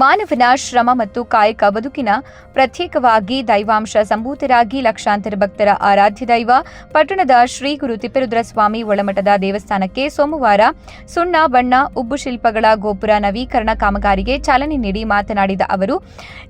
ಮಾನವನ ಶ್ರಮ ಮತ್ತು ಕಾಯಕ ಬದುಕಿನ ಪ್ರತ್ಯೇಕವಾಗಿ ದೈವಾಂಶ ಸಂಭೂತರಾಗಿ ಲಕ್ಷಾಂತರ ಭಕ್ತರ ಆರಾಧ್ಯ ದೈವ. ಪಟ್ಟಣದ ಶ್ರೀ ಗುರು ತಿಪ್ಪರುದ್ರ ಸ್ವಾಮಿ ಒಳಮಠದ ದೇವಸ್ಥಾನಕ್ಕೆ ಸೋಮವಾರ ಸುಣ್ಣ, ಬಣ್ಣ, ಉಬ್ಬು ಶಿಲ್ಪಗಳ ಗೋಪುರ ನವೀಕರಣ ಕಾಮಗಾರಿಗೆ ಚಾಲನೆ ನೀಡಿ ಮಾತನಾಡಿದ ಅವರು,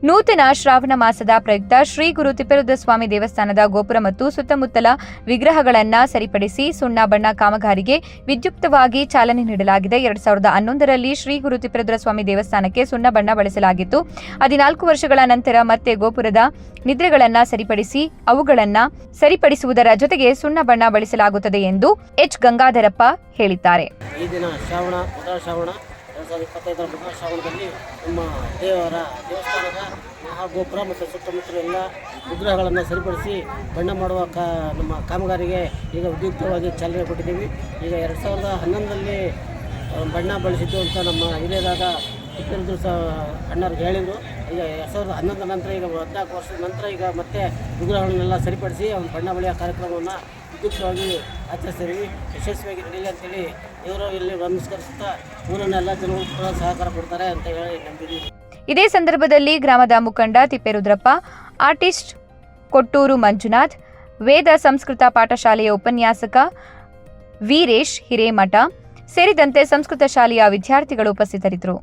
ನೂತನ ಶ್ರಾವಣ ಮಾಸದ ಪ್ರಯುಕ್ತ ಶ್ರೀ ಗುರು ತಿಪ್ಪರುದ್ರ ಸ್ವಾಮಿ ದೇವಸ್ಥಾನದ ಗೋಪುರ ಮತ್ತು ಸುತ್ತಮುತ್ತಲ ವಿಗ್ರಹಗಳನ್ನು ಸರಿಪಡಿಸಿ ಸುಣ್ಣ, ಬಣ್ಣ ಕಾಮಗಾರಿಗೆ ವಿದ್ಯುಕ್ತವಾಗಿ ಚಾಲನೆ ನೀಡಲಾಗಿದೆ. ಎರಡ್ ಸಾವಿರದ ಹನ್ನೊಂದರಲ್ಲಿ ಶ್ರೀ ಗುರು ತಿಪ್ಪರುದ್ರ ಸ್ವಾಮಿ ದೇವಸ್ಥಾನಕ್ಕೆ ಸುಣ್ಣ, ಬಣ್ಣ ಬಳಸಲಾಗಿತ್ತು ಹದಿನಾಲ್ಕು ವರ್ಷಗಳ ನಂತರ ಮತ್ತೆ ಗೋಪುರದ ನಿದ್ರೆಗಳನ್ನ ಸರಿಪಡಿಸಿ, ಅವುಗಳನ್ನ ಸರಿಪಡಿಸುವುದರ ಜೊತೆಗೆ ಸುಣ್ಣ ಬಣ್ಣ ಬಳಸಲಾಗುತ್ತದೆ ಎಂದು ಎಚ್. ಗಂಗಾಧರಪ್ಪ ಹೇಳಿದ್ದಾರೆ. ಈ ದಿನ ಶ್ರಾವಣ ಶ್ರಾವಣ ಶ್ರಾವಣದಲ್ಲಿ ನಮ್ಮ ದೇವರ ದೇವಸ್ಥಾನದ ಮಹಾಗೋಪುರ ಮತ್ತು ಸುತ್ತಮುತ್ತಲ ಎಲ್ಲ ವಿಗ್ರಹಗಳನ್ನು ಸರಿಪಡಿಸಿ ಬಣ್ಣ ಮಾಡುವ ಕಾ, ನಮ್ಮ ಕಾಮಗಾರಿಗೆ ಈಗ ಉದ್ಯುಕ್ತವಾಗಿ ಚಾಲನೆ ಕೊಟ್ಟಿದ್ದೀವಿ. ಈಗ ಎರಡು ಸಾವಿರದ ಹನ್ನೊಂದರಲ್ಲಿ ಬಣ್ಣ ಬಳಸಿದ್ದು ಅಂತ ನಮ್ಮ ಹಿರಿಯರಾದ ಇಪ್ಪತ್ತು ಸಹ ಅಣ್ಣವ್ರಿಗೆ ಹೇಳಿದರು. ಈಗ ಎರಡು ಸಾವಿರದ ಹನ್ನೊಂದರ ನಂತರ ಈಗ ಹದಿನಾಲ್ಕು ವರ್ಷದ ನಂತರ ಈಗ ಮತ್ತೆ ವಿಗ್ರಹಗಳನ್ನೆಲ್ಲ ಸರಿಪಡಿಸಿ ಅವ್ನು ಬಣ್ಣ ಬಳಿಯ ಕಾರ್ಯಕ್ರಮವನ್ನು ವಿದ್ಯುಕ್ತವಾಗಿ ಆಚರಿಸ್ತೀವಿ ಯಶಸ್ವಿಯಾಗಿ ನಡೀಲಿ ಅಂತೇಳಿ ಇವರು ಇಲ್ಲಿ ನಮಸ್ಕರಿಸುತ್ತಾ ಊರನ್ನೆಲ್ಲ ಜನಗಳು ಕೂಡ ಸಹಕಾರ ಕೊಡ್ತಾರೆ ಅಂತ ಹೇಳಿ ನಂಬಿದ್ದೀವಿ. ಇದೇ ಸಂದರ್ಭದಲ್ಲಿ ಗ್ರಾಮದ ಮುಖಂಡ ತಿಪ್ಪೇರುದ್ರಪ್ಪ, ಆರ್ಟಿಸ್ಟ್ ಕೊಟ್ಟೂರು ಮಂಜುನಾಥ್, ವೇದ ಸಂಸ್ಕೃತ ಪಾಠಶಾಲೆಯ ಉಪನ್ಯಾಸಕ ವೀರೇಶ್ ಹಿರೇಮಠ ಸೇರಿದಂತೆ ಸಂಸ್ಕೃತ ಶಾಲೆಯ ವಿದ್ಯಾರ್ಥಿಗಳು ಉಪಸ್ಥಿತರಿದ್ದರು.